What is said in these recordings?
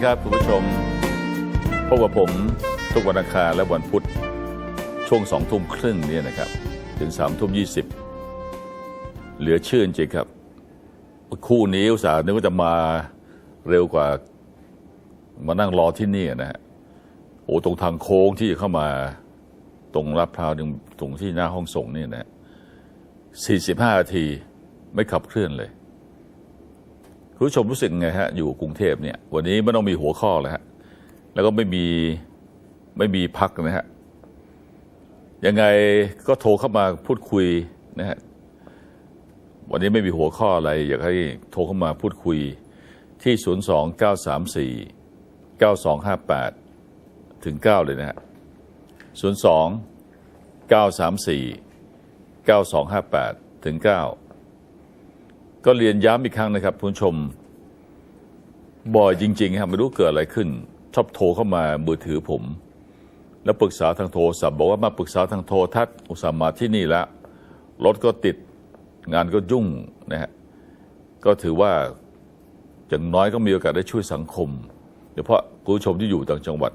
ดีครับคุณผู้ชมพบกับผมทุกวันอังคารและวันพุธช่วงสองทุ่มครึ่งเนี่ยนะครับ ถึงสามทุ่มยี่สิบเหลือเชื่อจริงครับ คู่นี้อุตส่าห์นึกว่าจะมาเร็วกว่ามานั่งรอที่นี่นะฮะโอ้ตรงทางโค้งที่เข้ามาตรงลาดพร้าวตรงตรงที่หน้าห้องส่งนี่นะสี่สิบห้านาทีไม่ขับเคลื่อนเลย คุณผู้ชมรู้สึกไงฮะอยู่กรุงเทพเนี่ยวันนี้ไม่ต้องมีหัวข้อแล้วฮะแล้วก็ไม่มีไม่มีพักนะฮะยังไงก็โทรเข้ามาพูดคุยนะฮะวันนี้ไม่มีหัวข้ออะไร อยากให้โทรเข้ามาพูดคุยที่ 0 2 9 3 4 9 2 5 8 ถึง 9 เลยนะฮะ 0 2 9 3 4 9 2 5 8 ถึง 9 ก็เรียนย้ำอีกครั้งนะครับคุณผู้ชม บ่อยจริง ๆ ครับไม่รู้เกิดอะไรขึ้น ชอบโทรเข้ามามือถือผม แล้วปรึกษาทางโทรศัพท์บอกว่ามาปรึกษาทางโทรทัศน์อุตส่าห์มาที่นี่แล้วรถก็ติดงานก็ยุ่งนะฮะก็ถือว่าอย่างน้อยก็มีโอกาสได้ช่วยสังคมโดยเฉพาะคุณผู้ชมที่อยู่ต่างจังหวัด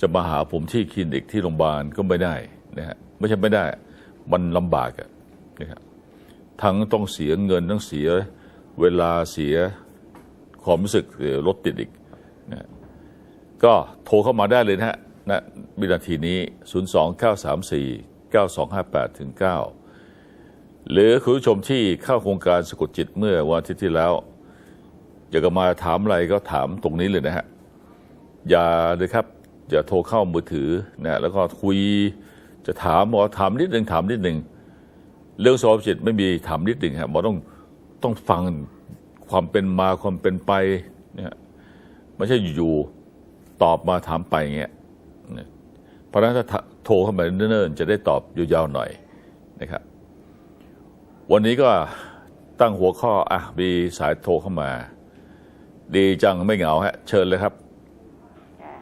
จะมาหาผมที่คลินิกที่โรงพยาบาลก็ไม่ได้นะฮะไม่ใช่ไม่ได้ มันลำบากอะนะครับ ทั้งต้องเสียเงินต้องเสียเวลาเสียความรู้สึกเสียรถติดอีกนะก็โทรเข้ามาได้เลยนะฮะณวินาทีนี้ 0 2 9 3 4 9 2 5 8ถึง9หรือคุณผู้ชมที่เข้าโครงการสะกดจิตเมื่อวันอาทิตย์ที่แล้ว อยากจะมาถามอะไรก็ถามตรงนี้เลยนะฮะ อย่าเลยครับ อย่าโทรเข้ามือถือนะแล้วก็คุยจะถามบอกถามนิดหนึ่งถามนิดหนึ่ง เรื่องสอบจิตไม่มีถามนิดหนึ่งครับหมอต้องต้องฟังความเป็นมาความเป็นไปเนี่ยไม่ใช่อยู่ๆตอบมาถามไปอย่างเงี้ยเนี่ยเพราะฉะนั้นถ้าโทรเข้ามาเนิ่นๆจะได้ตอบยาวๆหน่อยนะครับ วันนี้ก็ตั้งหัวข้ออะมีสายโทรเข้ามา ดีจังไม่เหงาฮะ เชิญเลยครับค่ะ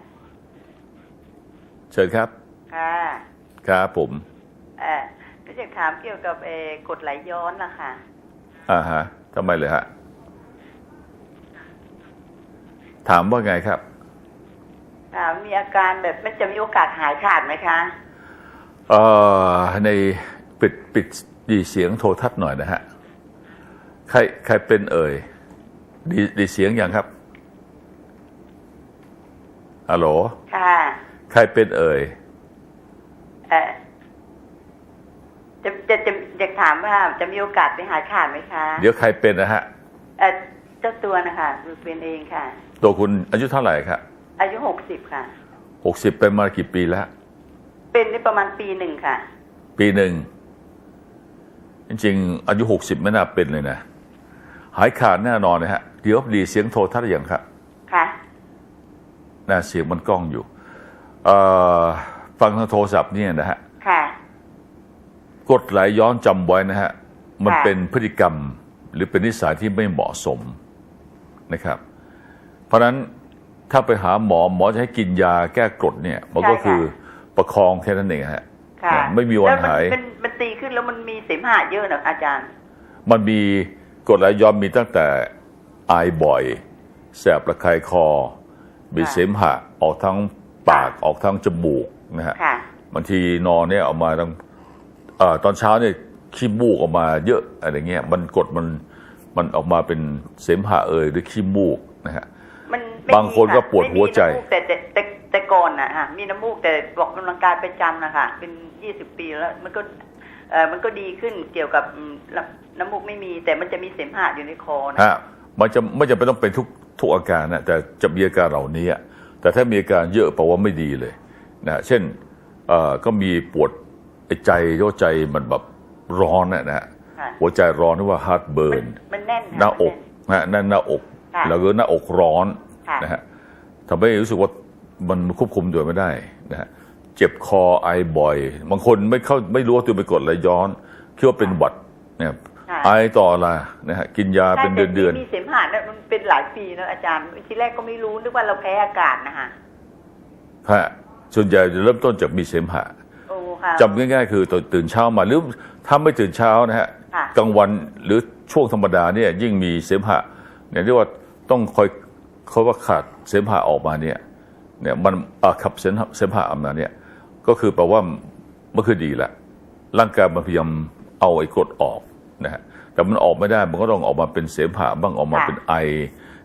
เชิญครับ ค่ะ ครับผมเออ ก็จะถามเกี่ยวกับเออกรดไหลย้อนนะคะอ่าฮะทำไมเลยฮะ ถามว่าไงครับถามมีอาการแบบมันจะมีโอกาสหายขาดไหมคะเอ่อในปิดปิดดีเสียงโทรทัศน์หน่อยนะฮะ ใครใครเป็นเอ่ยดีดีเสียงยังครับฮัลโหลค่ะ ใครเป็นเอ่ยเออ จะจะจะจะถามว่าจะมีโอกาสไปหายขาดไหมคะ เดี๋ยวใครเป็นนะฮะเออเจ้าตัวนะคะคือเป็นเองค่ะ ตัวคุณอายุเท่าไหร่ครับอายุหกสิบค่ะหกสิบเป็นมากี่ปีแล้ว เป็นได้ประมาณปีหนึ่งค่ะ ปีหนึ่งจริงๆอายุหกสิบไม่น่าเป็นเลยนะหายขาดแน่นอนนะฮะเดี๋ยวดีเสียงโทรทัศน์อย่างครับค่ะน่าเสียงมันกล้องอยู่เอ่อฟังทางโทรศัพท์เนี่ยนะฮะค่ะ กดไหลย้อนจำไว้นะฮะ มันค่ะเป็นพฤติกรรมหรือเป็นนิสัยที่ไม่เหมาะสมนะครับ เพราะฉะนั้นถ้าไปหาหมอหมอจะให้กินยาแก้กรดเนี่ย มันก็คือประคองแค่นั้นเองฮะค่ะไม่มีวันแล้วหายมันมันตีขึ้นแล้วมันมีเสมหะเยอะนะอาจารย์ มันมีกรดไหลย้อนมีตั้งแต่ไอบ่อย แสบระคายคอ มีค่ะเสมหะออกทั้งปากออกทั้งจมูกนะฮะค่ะบางทีนอนเนี่ยออกมาตั้งเอ่อ ตอนเช้าเนี่ยขี้มูกออกมาเยอะอะไรเงี้ยมันกดมันมันออกมาเป็นเสมหะเอ่ยหรือขี้มูกนะฮะมันไม่บางคนก็มีะปวดหัวใจไม่มีน้ำมูกแต่แต่แต่แต่ก่อนนะฮะมีน้ำมูกแต่บอกกำลังกายประจำนะคะเป็นยี่สิบปีแล้วมันก็เออมันก็ดีขึ้นเกี่ยวกับอืมน้ำน้ำมูกไม่มี แต่มันจะมีเสมหะอยู่ในคอนะฮะมันจะไม่จำเป็นต้องเป็นทุกทุกอาการนะแต่จะมีอาการเหล่านี้อะแต่ถ้ามีอาการเยอะแปลว่าไม่ดีเลยนะเช่นเอ่อก็มีปวดไอ้ ใจโยใจมันแบบร้อนนะนะฮะค่ะหัวใจร้อนเรียกว่า heart มัน burn มันแน่นค่ะหน้าอกมันะฮะนั่นหน้าอกค่ะแล้วก็หน้าอกร้อนค่ะนะฮะทำให้รู้สึกว่ามันควบคุมตัวไม่ได้นะฮะเจ็บคอไอบ่อย บางคนไม่เข้าไม่รู้ว่าตัวไปนกดไหลย้อนคิดว่าเป็นหวัดเนี่ยค่ะไอต่อละนะฮะกินยาใช่เป็นเดือนเดือนแต่มีเสมหะเนี่ยมันเป็นหลายปีแล้วอาจารย์ทีแรกก็ไม่รู้นึกว่าเราแพ้อากาศนะคะๆฮะส่วนใหญ่จะเริ่มต้นจากมีเสมหะโอ้ค่ะ จำง่ายๆ คือตอนตื่นเช้ามาหรือถ้าไม่ตื่นเช้านะฮะค่ะกลางวันหรือช่วงธรรมดาเนี่ยยิ่งมีเสมหะเนี่ยเรียกว่าต้องคอยเขาว่าขาดเสมหะออกมาเนี่ยเนี่ยมันอ่าขับเสมหะเสมหะออกมาเนี่ยก็คือแปลว่ามันคือดีละร่างกายมันพยายามเอาไอ้กรดออกนะฮะแต่มันออกไม่ได้มันก็ต้องออกมาเป็นเสมหะบ้างออกมาค่ะเป็นไอ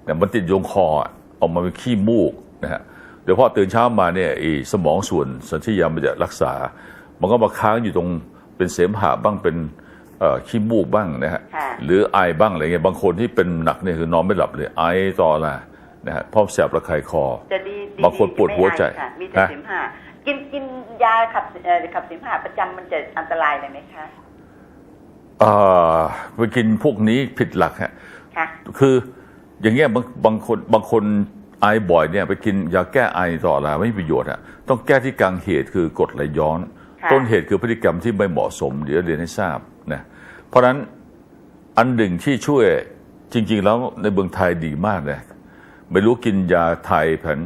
แต่มันติดโยงคออะออกมาเป็นขี้มูกนะฮะเดี๋ยวพอตื่นเช้ามาเนี่ยไอ้สมองส่วนสัญชาตญาณมันจะรักษา มันก็มาค้างอยู่ตรงเป็นเสมหะบ้างเป็นเอ่อขี้มูกบ้างนะฮะค่ะหรือไอบ้างอะไรเงี้ยบางคนที่เป็นหนักเนี่ยคือนอนไม่หลับเลยไอต่อละนะฮะเพราะแสบระคายคอจะดีดีบางคนปวดหัวใจไม่ไอค่ะมีแต่ฮะเสมหะกินกินยาขับเอ่อขับเสมหะประจำมันจะอันตรายเลยไหมคะเอ่อไปกินพวกนี้ผิดหลักฮะค่ะคืออย่างเงี้ยบางบางคนบางคนไอบ่อยเนี่ยไปกินยาแก้ไอต่อละไม่มีประโยชน์ฮะต้องแก้ที่กลางเหตุคือกรดไหลย้อนค่ะ ต้นเหตุคือพฤติกรรมที่ไม่เหมาะสม เดี๋ยวเรียนให้ทราบนะเพราะฉะนั้นอันหนึ่งที่ช่วยจริง ๆ แล้วในเมืองไทยดีมากนะไม่รู้กินยาไทยแผน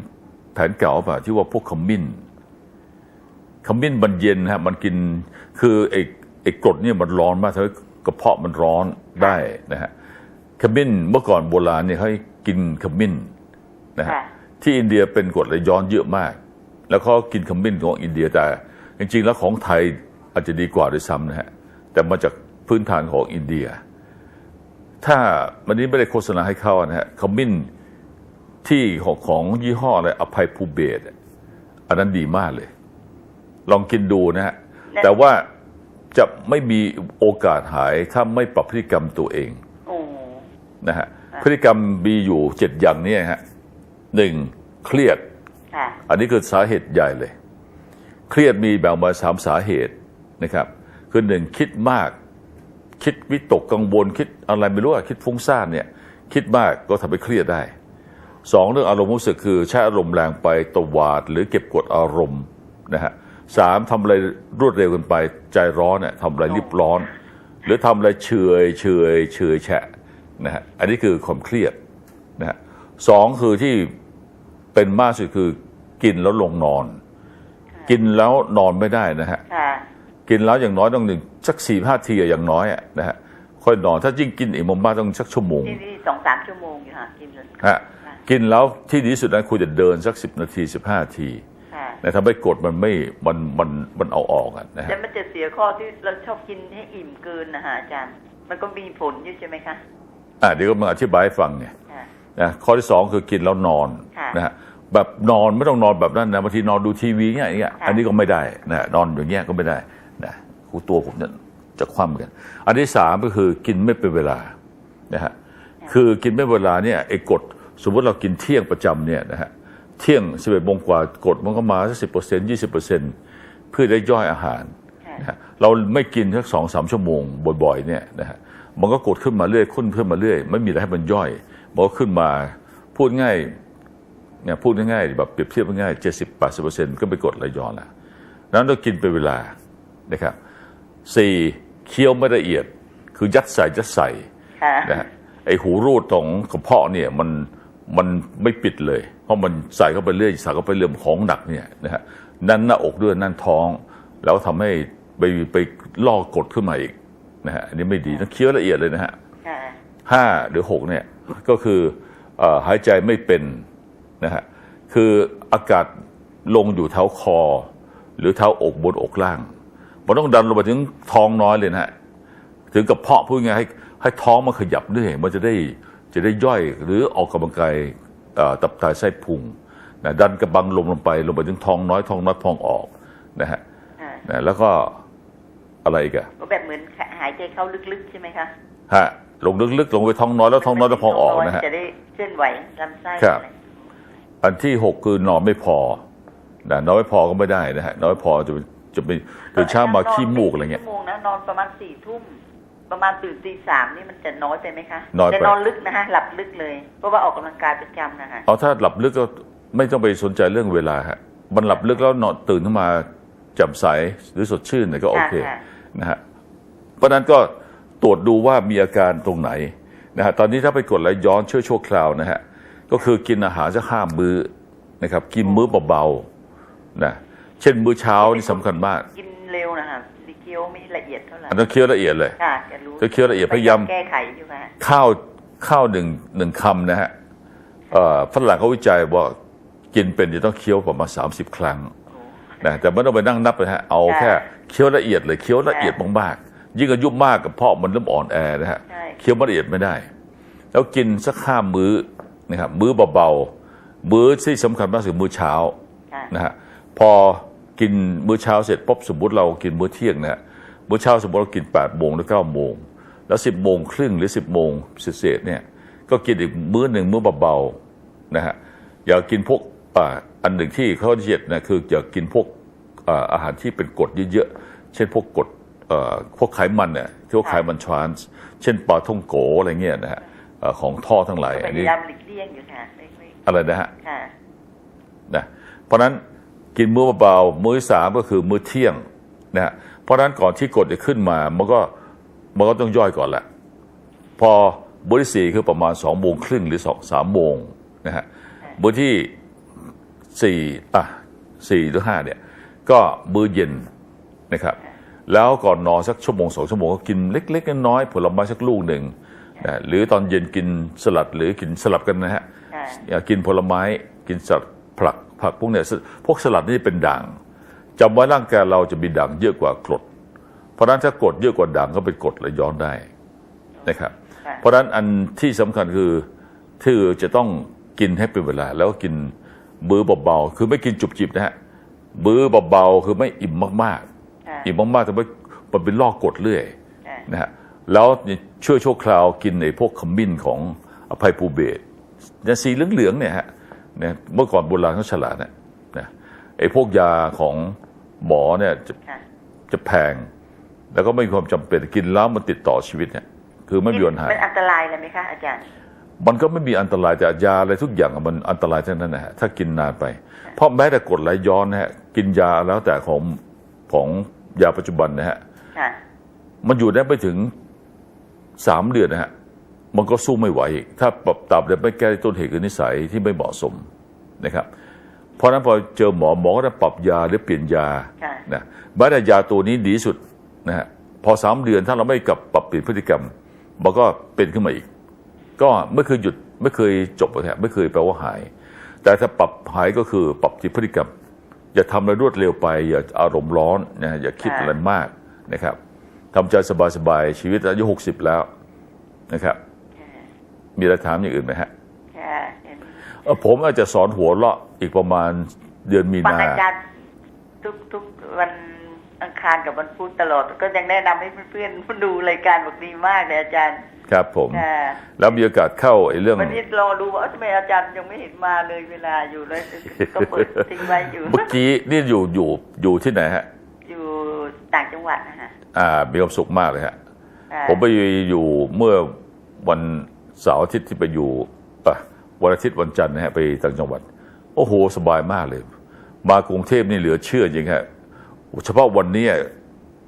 แผนเก่าเปล่าที่ว่าพวกขมิ้นขมิ้นมันเย็นฮะมันกินคือไอ้ไอ้กรดเนี่ยมันร้อนมากทำให้กระเพาะมันร้อนได้นะฮะขมิ้นเมื่อก่อนโบราณเนี่ยเขาให้กินขมิ้นนะฮะค่ะที่อินเดียเป็นกรดไหลย้อนเยอะมาก แล้วเขากินขมิ้นของอินเดียแต่ จริงๆแล้วของไทยอาจจะดีกว่าด้วยซ้ำนะฮะแต่มาจากพื้นฐานของอินเดีย ถ้าวันนี้ไม่ได้โฆษณาให้เขานะฮะขมิ้นที่ของของยี่ห้ออะไรอภัยภูเบศรอันนั้นดีมากเลย ลองกินดูนะฮะและแต่ว่าจะไม่มีโอกาสหายถ้าไม่ปรับพฤติกรรมตัวเองโอ้นะฮะพฤติกรรมมีอยู่เจ็ดอย่างเนี้ฮะหนึ่งเครียดค่ะอันนี้คือสาเหตุใหญ่เลย เครียดมีแบ่งมาสามสาเหตุนะครับคือหนึ่งคิดมาก คิดวิตกกังวลคิดอะไรไม่รู้อะคิดฟุ้งซ่านเนี่ยคิดมากก็ทำให้เครียดได้สองเรื่องอารมณ์รู้สึกคือใช้อารมณ์แรงไปตวาด หรือเก็บกดอารมณ์นะฮะสามทำอะไรรวดเร็วเกันไปใจร้อนเนี่ยทำอะไรรีบร้อน หรือทำอะไรเฉยเฉยเฉยแฉะนะฮะอันนี้คือความเครียดนะฮะสองคือที่เป็นมากสุดคือกินแล้วลงนอน กินแล้วนอนไม่ได้นะฮะค่ะกินแล้วอย่างน้อยต้องหนึ่งสักสี่ห้าทีอะอย่างน้อยอะนะฮะค่อยนอนถ้ายิ่งกินอีกมากๆต้องสักชั่วโมงที่นี่สองสามชั่วโมงอยู่ค่ะกินเลยฮะกินแล้วที่ดีที่สุดนั้นควรจะเดินสักสิบนาทีสิบห้าทีค่ะนะทำให้กรดมันไม่มันมันมันเอาออกอะนะฮะแต่มันจะเสียข้อที่เราชอบกินให้อิ่มเกินนะฮะอาจารย์ มันก็มีผลอยู่ใช่ไหมคะอะเดี๋ยวก็มาอธิบายให้ฟังเนี่ยค่ะนะข้อที่สองคือกินแล้วนอนค่ะนะฮะ แบบนอนไม่ต้องนอนแบบนั้นนะบางทีนอนดูทีวีเงี้ยอย่างเงี้ยค่ะอันนี้ก็ไม่ได้นะนอนอย่างเงี้ยก็ไม่ได้นะหูตัวผมจะจะคว่ำกัน อันที่สามก็คือกินไม่เป็นเวลานะฮะคือกินไม่เป็นเวลาเนี่ยไอ้กฎสมมติเรากินเที่ยงประจำเนี่ยนะฮะเที่ยงสิบเอ็ดโมงกว่ากฎมันก็มาสักสิบเปอร์เซ็นต์ยี่สิบเปอร์เซ็นต์เพื่อได้ย่อยอาหารค่ะนะฮะเราไม่กินสักสองสามชั่วโมงบ่อยๆเนี่ยนะฮะมันก็กดขึ้นมาเรื่อยขึ้นขึ้นมาเรื่อย ไม่มีอะไรให้มันย่อยมันก็ขึ้นมาพูดง่าย เนี่ยพูดง่ายๆแบบเปรียบเทียบง่ายเจ็ดสิบแปดสิบเปอร์เซ็นต์ก็ไปกดไหลย้อนละนั้นเรากินเป็นเวลานะครับสี่เคี้ยวไม่ละเอียด คือยัดใส่ยัดใส่ค่ะนะฮะไอหูรูดของกระเพาะเนี่ยมันมันไม่ปิดเลย เพราะมันใส่เข้าไปเรื่อยใส่เข้าไปเรื่อยของหนักเนี่ยนะฮะนั่นหน้าอกด้วยนั่นท้อง แล้วทำให้ไปไปล่อกดขึ้นมาอีกนะฮะอันนี้ไม่ดีต้องเคี้ยวละเอียดเลยนะฮะค่ะห้าหรือหกเนี่ยก็คือเอ่อหายใจไม่เป็น นะฮะคืออากาศลงอยู่เท้าคอ หรือเท้าอกบนอกล่าง มันต้องดันลงไปถึงท้องน้อยเลยนะฮะถึงกระเพาะพูดง่ายๆให้ให้ท้องมันขยับด้วยมันจะได้จะได้ย่อยหรือออกกำลังกายเอ่อตับไตไส้พุงนะดันกระบังลมลงไปลงไปถึงท้องน้อยท้องน้อยพองออกนะฮะค่ะนะแล้วก็อะไรอีกอะก็แบบเหมือนหายใจเข้าลึกๆใช่ไหมคะฮะลงลึกๆลงไปท้องน้อยแล้วท้องน้อยแล้วพองออกนะฮะจะได้เคลื่อนไหวลำไส้ครับ อะไรอันที่หกคือนอนไม่พอนะนอนไม่พอก็ไม่ได้นะฮะนอนไม่พอจะจะไปตื่นเช้ามาขี้มูกอะไรเงี้ยชั่วโมงนะนอนประมาณสี่ทุ่มประมาณตื่นตีสามนี่มันจะน้อยไปไหมคะน้อยไปจะนอนลึกนะฮะหลับลึกเลยเพราะว่าออกกำลังกายประจำนะฮะเอาถ้าหลับลึกก็ไม่ต้องไปสนใจเรื่องเวลาฮะมันหลับลึกแล้วนอนตื่นขึ้นมาแจ่มใสหรือสดชื่นเนี่ยก็โอเคค่ะนะฮะเพราะฉะนั้นก็ตรวจดูว่ามีอาการตรงไหนนะฮะตอนนี้ถ้าไปกดไหลย้อนช่วยชั่วคราวนะฮะ ก็คือกินอาหารสักห้ามื้อนะครับ กินมื้อเบาๆนะเช่นมื้อเช้านี่สำคัญมาก กินเร็วนะฮะดิเคี้ยวไม่ละเอียดเท่าไหร่อันนั้นเคี้ยวละเอียดเลยค่ะจะรู้จะเคี้ยวละเอียดพยายามแก้ไขอยู่ค่ะข้าวข้าวหนึ่งหนึ่งคำนะฮะเอ่อฝรั่งเขาวิจัยว่ากินเป็นจะต้องเคี้ยวประมาณ30ครั้งโอ้นะแต่ไม่ต้องไปนั่งนับเลยฮะเอาค่ะแค่เคี้ยวละเอียดเลยเคี้ยวละเอียดมากๆยิ่งอายุมากกับเพาะมันเริ่มอ่อนแอนะฮะใช่เคี้ยวมันละเอียดไม่ได้ แล้วกินสักห้ามื้อ นะครับมื้อเบาๆมื้อที่สำคัญมากคือมื้อเช้าค่ะนะฮะพอกินมื้อเช้าเสร็จปุ๊บสมมติเรากินมื้อเที่ยงนะฮะมื้อเช้าสมมติเรากิน8ปดโมงหรือ9ก้าโมงแล้ว 10บโมงครึ่งหรือ 10บโมงเศษๆเนี่ยก็กินอีกมื้อหนึ่งมื้อเบาๆนะฮะอย่ากินพวกอ่าอันหนึ่งที่เขาเรียกนะคืออย่ากินพวกอ่าอาหารที่เป็นกรดเยอะๆเช่นพวกกรดเอ่อพวกไขมันเนี่ยที่ว่าไขมันทรานส์เช่นปลาท่องโกอะไรเงี้ยนะฮะเอ่อของท่อทั้งหลายพอันยานี้ ยามหลีกเลี่ยงอยู่ค่ะไม่ไม่อะไรนะฮะค่ะนะเพราะฉะนั้นกินมื้อเบาๆมื้อสามก็คือมื้อเที่ยงนะฮะเพราะฉะนั้นก่อนที่กรดจะขึ้นมามันก็มันก็ต้องย่อยก่อนแหละพอมื้อที่สี่คือประมาณสองโมงครึ่งหรือสองสามโมงนะฮะมื้อที่สี่อะสี่หรือห้าเนี่ย ก็มื้อเย็นนะครับ แล้วก่อนนอนสักชั่วโมงสองชั่วโมงก็กินเล็ก ๆ น้อยๆผลไม้สักลูกหนึ่งนะ หรือตอนเย็นกินสลัดหรือกินสลับกันนะฮะค่ะอยากกินผลไม้กินสัตว์ผักผักพวกเนี้ยพวกสลัดนี่เป็นด่างจำไว้ร่างกายเราจะมีด่างเยอะกว่ากรด เพราะฉะนั้นถ้ากรดเยอะกว่าด่างก็เป็นกรดไหลย้อนได้นะครับค่ะเพราะฉะนั้นอันที่สำคัญคือที่จะต้องกินให้เป็นเวลา แล้วก็กินมื้อเบาๆคือไม่กินจุบจิบนะฮะมื้อเบาๆคือไม่อิ่มมากค่ะๆอิ่มมากๆแต่ว่ามันเป็นลอกกรดเรื่อยค่ะนะฮะ แล้วช่วยชั่วคราวกินในพวกขมิ้นของอภัยภูเบศเนี่ยสีเหลืองๆเนี่ยฮะเนี่ยเมื่อก่อนโบราณเขาฉลาดนะนะไอ้พวกยาของหมอเนี่ยจะค่ะจะแพง แล้วก็ไม่มีความจำเป็นกินแล้วมันติดต่อชีวิตเนี่ยคือไม่มีวันหายมันอันตรายเลยไหมคะอาจารย์ มันก็ไม่มีอันตรายแต่ยาอะไรทุกอย่างอะมันอันตรายทั้งนั้นนะฮะถ้ากินนานไป เพราะแม้แต่กรดไหลย้อนนะฮะกินยาแล้วแต่ของของยาปัจจุบันนะฮะค่ะมันอยู่ได้ไปถึง สามเดือนนะฮะมันก็สู้ไม่ไหวอีกถ้าปรับตับเนี่ยไม่แก้ต้นเหตุคือนิสัยที่ไม่เหมาะสมนะครับ เพราะฉะนั้นพอเจอหมอหมอก็จะปรับยาหรือเปลี่ยนยาค่ะนะแม้แต่ยาตัวนี้ดีที่สุดนะฮะพอสามเดือนถ้าเราไม่กลับปรับเปลี่ยนพฤติกรรม มันก็เป็นขึ้นมาอีก ก็ไม่เคยหยุดไม่เคยจบเลยฮะไม่เคยแปลว่าหาย แต่ถ้าปรับหายก็คือปรับจิตพฤติกรรม อย่าทำอะไรรวดเร็วไป อย่าอารมณ์ร้อนนะฮะอย่าคิดอะไรมากนะครับ ทำใจสบายๆชีวิตอายุหกสิบแล้วนะครับ มีอะไรถามอย่างอื่นไหมฮะค่ะเห็นเอ่อผมอาจจะสอนหัวเราะอีกประมาณเดือนมีฟังนาอาจารย์ทุกทุกวันอังคารกับวันพุธตลอด ก็ยังแนะนำให้เพื่อนๆดูรายการบอกดีมากเลยอาจารย์ ครับผมค่ะแล้วมีโอกาสเข้าไอ้เรื่องวันนี้รอดูว่าเอ้าทำไมอาจารย์ยังไม่เห็นมาเลยเวลาอยู่เลยก็เปิดทิ้งไว้อยู่ เมื่อกี้นี่อยู่อยู่อยู่ที่ไหนฮะอยู่ต่าง จังหวัดนะฮะอ่ามีความสุขมากเลยฮะค่ะผมไปอยู่เมื่อวันเสาร์อาทิตย์ที่ไปอยู่อะวันอาทิตย์วันจันทร์นะฮะไปต่างจังหวัด โอ้โห สบายมากเลย มากรุงเทพนี่เหลือเชื่อจริงฮะเฉพาะวันนี้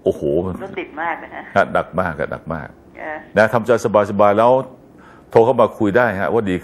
โอ้โหรถติดมากนะฮะฮะหนักมากอะหนักมากค่ะนะทำใจสบายๆแล้ว โทรเข้ามาคุยได้ฮะว่าดีขึ้น